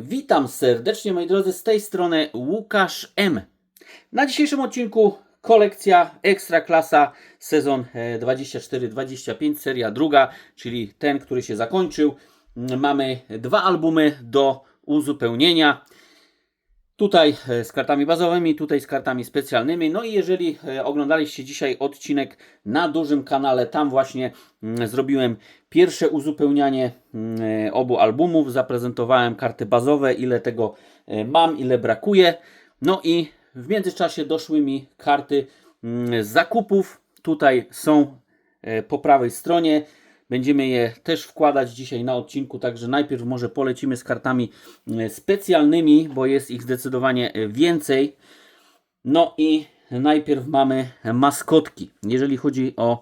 Witam serdecznie moi drodzy, z tej strony Łukasz M. Na dzisiejszym odcinku kolekcja Ekstra Klasa sezon e, 24-25, seria druga, czyli ten, który się zakończył. Mamy dwa albumy do uzupełnienia. Tutaj e, z kartami bazowymi, tutaj z kartami specjalnymi. No i jeżeli e, oglądaliście dzisiaj odcinek na dużym kanale, tam właśnie mm, zrobiłem pierwsze uzupełnianie mm, e, obu albumów. Zaprezentowałem karty bazowe, ile tego mam, ile brakuje. No i w międzyczasie doszły mi karty mm, z zakupów. Tutaj są po prawej stronie. Będziemy je też wkładać dzisiaj na odcinku, także najpierw może polecimy z kartami e, specjalnymi, bo jest ich zdecydowanie e, więcej. No i najpierw mamy maskotki. Jeżeli chodzi o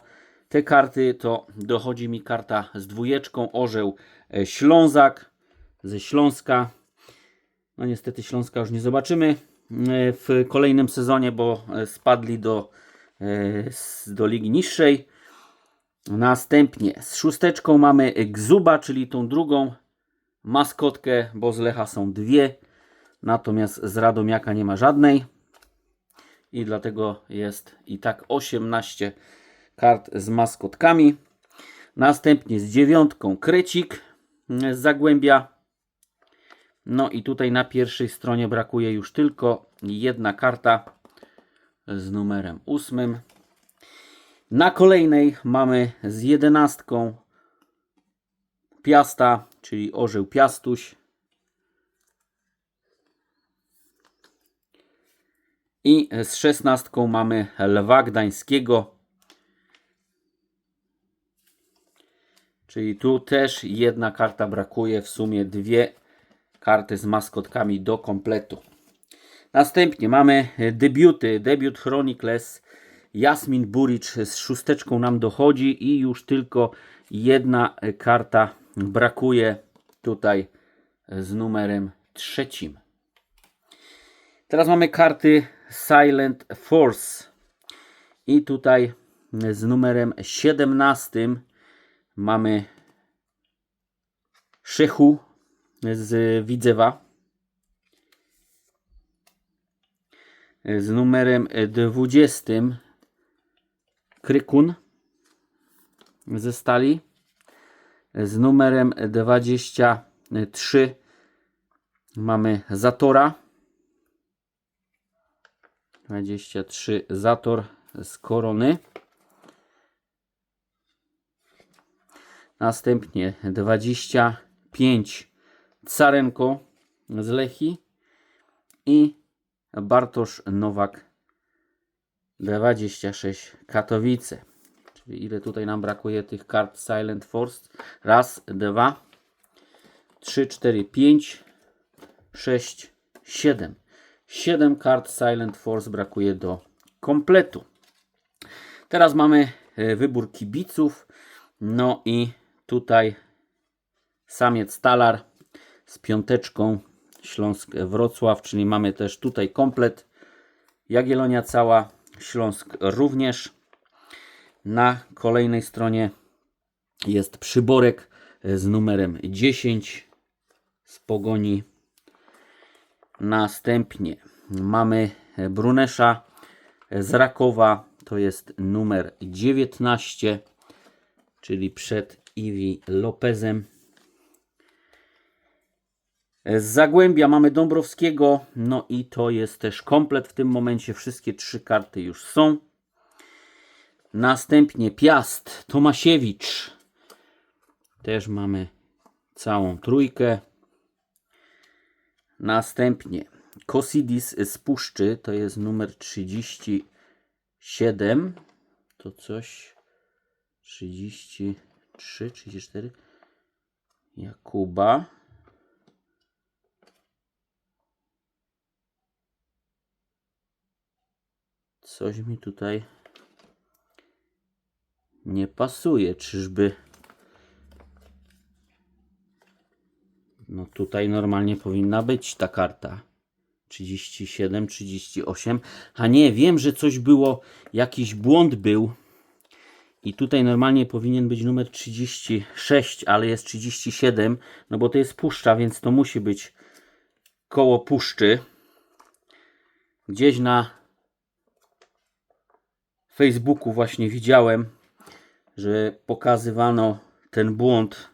te karty, to dochodzi mi karta z dwójeczką Orzeł e, Ślązak ze Śląska. No niestety Śląska już nie zobaczymy w kolejnym sezonie, bo spadli do, do ligi niższej. Następnie z szósteczką mamy Gzuba, czyli tą drugą maskotkę, bo z Lecha są dwie, natomiast z Radomiaka nie ma żadnej. I dlatego jest i tak 18 kart z maskotkami. Następnie z dziewiątką Krecik z Zagłębia. No i tutaj na pierwszej stronie brakuje już tylko jedna karta z numerem ósmym. Na kolejnej mamy z jedenastką Piasta, czyli Orzeł Piastuś. I z szesnastką mamy Lwa Gdańskiego. Czyli tu też jedna karta brakuje, w sumie dwie karty z maskotkami do kompletu. Następnie mamy debiuty. Debiut Chronicles. Jasmin Buricz z szósteczką nam dochodzi i już tylko jedna karta brakuje tutaj z numerem trzecim. Teraz mamy karty Silent Force. I tutaj z numerem 17 mamy Szychu z Widzewa. Z numerem 20 Krykun ze stali. Z numerem 23 mamy Zatora. 23 Zator z korony. Następnie 25 Carenko z Lechi i Bartosz Nowak 26 Katowice. Czyli ile tutaj nam brakuje tych kart Silent Force? Raz, dwa, trzy, cztery, pięć, sześć, siedem. Siedem kart Silent Force brakuje do kompletu. Teraz mamy e, wybór kibiców. No i tutaj samiec talar z piąteczką Śląsk Wrocław, czyli mamy też tutaj komplet. Jagiellonia cała, Śląsk również. Na kolejnej stronie jest przyborek z numerem 10 z pogoni. Następnie mamy Brunesza z Rakowa, to jest numer 19, czyli przed Iwi Lopezem. Z Zagłębia mamy Dąbrowskiego, no i to jest też komplet w tym momencie. Wszystkie trzy karty już są. Następnie Piast, Tomasiewicz. Też mamy całą trójkę. Następnie Kosidis z Puszczy, to jest numer 37. To coś 33, 34. Jakuba. Coś mi tutaj nie pasuje. Czyżby. No tutaj normalnie powinna być ta karta. 37, 38. A nie, wiem, że coś było, jakiś błąd był. I tutaj normalnie powinien być numer 36, ale jest 37, no bo to jest puszcza, więc to musi być koło puszczy. Gdzieś na Facebooku właśnie widziałem, że pokazywano ten błąd,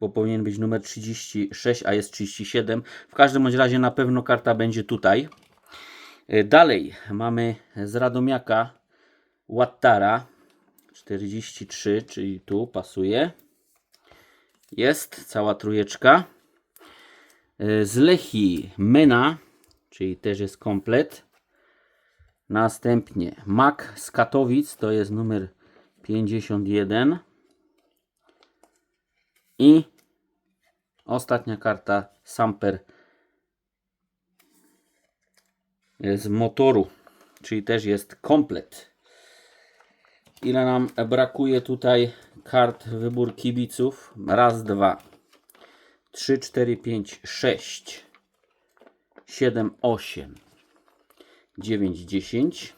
bo powinien być numer 36, a jest 37. W każdym bądź razie na pewno karta będzie tutaj. E, Dalej mamy z Radomiaka Wattara 43, czyli tu pasuje. Jest cała trójeczka. E, Z Lechii Mena, czyli też jest komplet. Następnie Mak z Katowic, to jest numer 51. I ostatnia karta Samper z motoru, czyli też jest komplet. Ile nam brakuje tutaj kart wybór kibiców? Raz, dwa, trzy, cztery, pięć, sześć, siedem, osiem, dziewięć, dziesięć,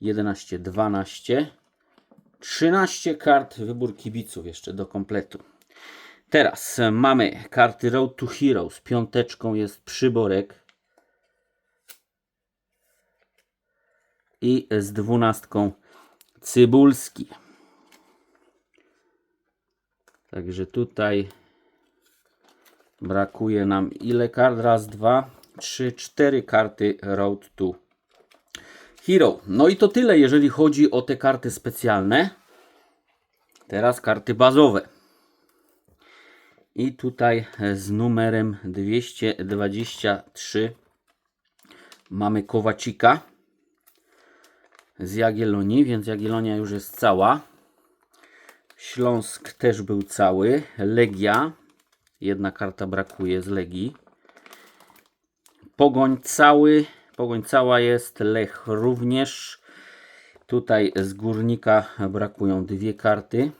jedenaście, dwanaście, trzynaście kart wybór kibiców jeszcze do kompletu. Teraz mamy karty Road to Heroes. Piąteczką jest przyborek. I z dwunastką Cybulski. Także tutaj brakuje nam ile kart? Raz, dwa, trzy, cztery karty Road to Hero. No i to tyle, jeżeli chodzi o te karty specjalne. Teraz karty bazowe. I tutaj z numerem 223 mamy Kowacika z Jagiellonii, więc Jagiellonia już jest cała. Śląsk też był cały. Legia. Jedna karta brakuje z Legii. Pogoń cały. Pogoń cała jest. Lech również. Tutaj z Górnika brakują dwie karty.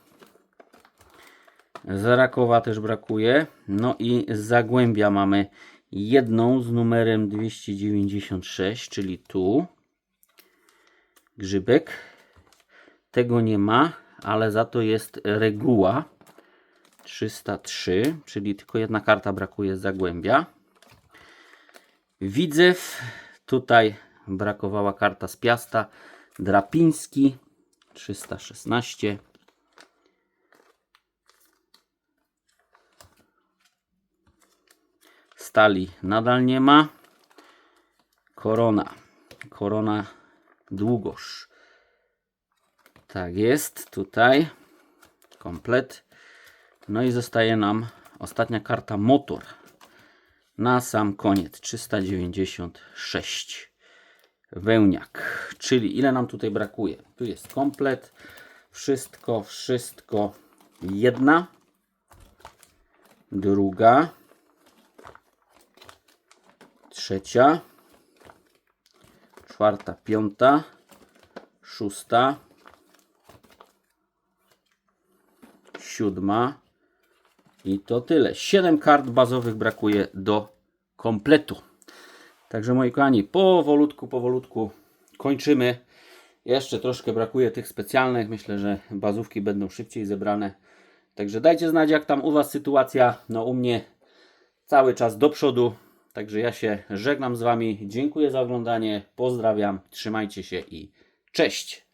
Z Rakowa też brakuje. No i z Zagłębia mamy jedną z numerem 296, czyli tu. Grzybek. Tego nie ma, ale za to jest reguła 303, czyli tylko jedna karta brakuje z Zagłębia. Widzew. Tutaj brakowała karta z Piasta. Drapiński 316. Stali nadal nie ma. Korona. Korona Długosz. Tak jest, tutaj. Komplet. No i zostaje nam ostatnia karta motor. Na sam koniec 396. Wełniak. Czyli ile nam tutaj brakuje? Tu jest komplet. Wszystko, wszystko. Jedna. Druga. Trzecia. Czwarta, piąta. Szósta. Siódma. I to tyle. 7 kart bazowych brakuje do kompletu. Także moi kochani, powolutku, powolutku kończymy. Jeszcze troszkę brakuje tych specjalnych. Myślę, że bazówki będą szybciej zebrane. Także dajcie znać, jak tam u Was sytuacja. No u mnie cały czas do przodu. Także ja się żegnam z Wami. Dziękuję za oglądanie. Pozdrawiam. Trzymajcie się i cześć.